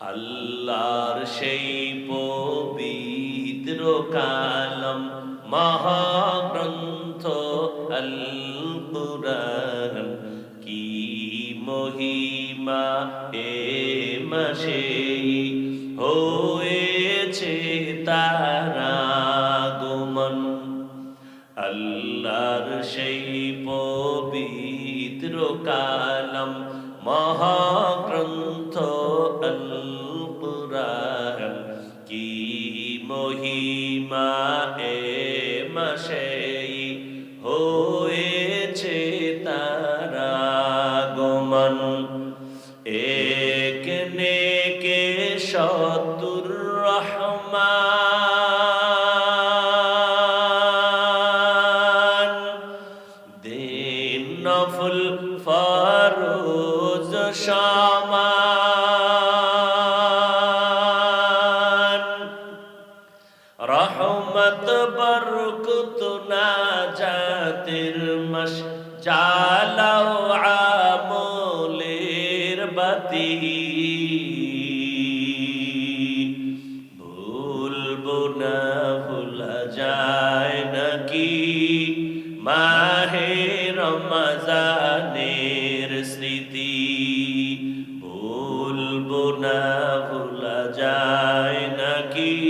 আল্লাহর সেই পবিত্র কালম মহাগ্রন্থ আল কুরআন কি মহিমা এ মাসে হয়েছে তারা গুমন আল্লাহর সেই পবিত্র কালম মহাগ্রন্থ মহিমা এ মাসে হয়েছে তারা গমন। এক নেকে সতুর রহমান। দিন নফল ফরোজ সমান। না জাতির মশ জালাও আমলের বাতি। ভুলবো না, ভুলা যায় নাকি? মাহে রমজানের স্মৃতি। ভুলবো না, ভুলা যায় নাকি?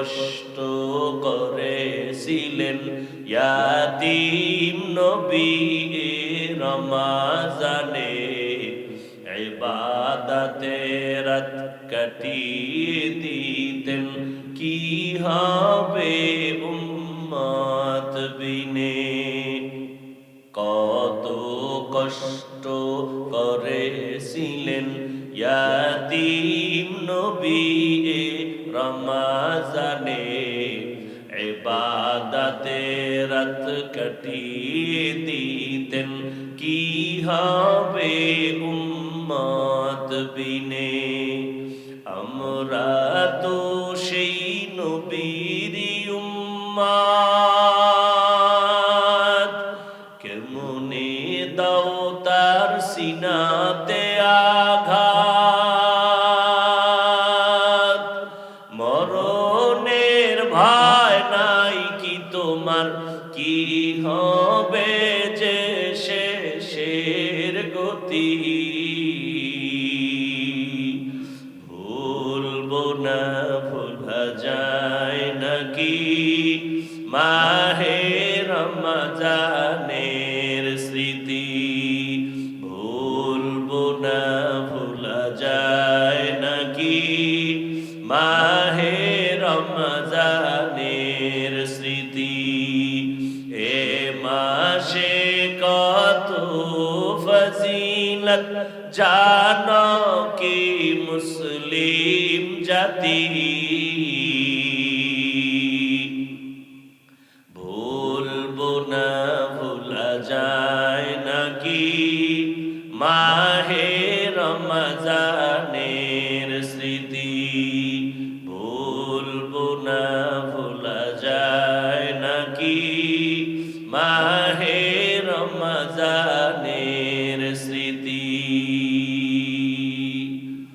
কষ্ট করেছিলেন ইয়াতিম নবী রমাজানে। ইবাদতে রাত কাটিয়ে দিতেন, কি হবে উম্মত বিনে? কত কষ্ট করেছিলেন ইয়াতিম নবী এ এবাদাতে রাত কাটিয়ে দিতেন। কি হবে উম্মত বিনে? আমরা তো সেই নবীর হবে যে শেষের গতি। ভুলবো না, ভুলা যায় নাকি? মাহে রমজানের স্মৃতি। ভুলবো না, ভুলা যায় নাকি? মাহে রমজানের ফজিলত জানো কি মুসলিম জাতি? ভুলবো না, ভুলা যায় নাকি? মাহে রমজানের স্মৃতি। ভুলবো না, ভুলা যায় নাকি? মাহে